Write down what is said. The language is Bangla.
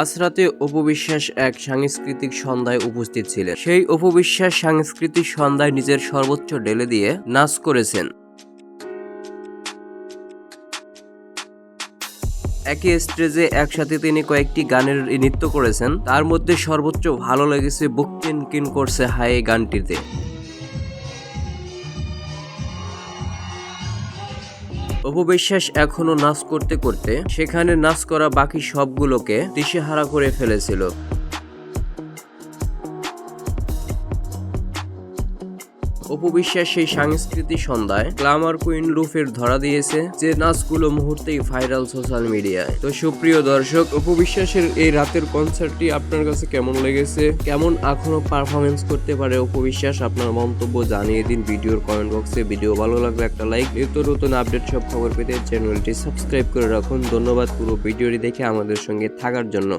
আজ রাতে অপবিশ্বাস এক সাংস্কৃতিক সন্ধ্যায় উপস্থিত ছিলেন। সেই অপবিশ্বাস সাংস্কৃতিক সন্ধ্যায় নিজের সর্বোচ্চ ঢেলে দিয়ে নাচ করেছেন। একই স্টেজে একসাথে তিনি কয়েকটি গানের নৃত্য করেছেন। তার মধ্যে সর্বোচ্চ ভালো লেগেছে বুক কিন কিন করছে হাই গানটিতে। অপবিশ্বাস এখনও নাচ করতে করতে সেখানে নাচ করা বাকি সবগুলোকে দিশেহারা করে ফেলেছিল। অপবিশ্বাস সেই সাংস্কৃতিক সন্ধ্যায় গ্লামার কুইন রুফের ধরা দিয়েছে যে নাচগুলো মুহূর্তেই ভাইরাল সোশ্যাল মিডিয়ায়। তো সুপ্রিয় দর্শক, অপবিশ্বাসের এই রাতের কনসার্টটি আপনার কাছে কেমন লেগেছে? কেমন এখনও পারফরমেন্স করতে পারে অপবিশ্বাস? আপনার মন্তব্য জানিয়ে দিন ভিডিওর কমেন্ট বক্সে ভিডিও ভালো লাগলে একটা লাইক নিত্য নতুন আপডেট সব খবর পেতে চ্যানেলটি সাবস্ক্রাইব করে রাখুন। ধন্যবাদ পুরো ভিডিওটি দেখে আমাদের সঙ্গে থাকার জন্য।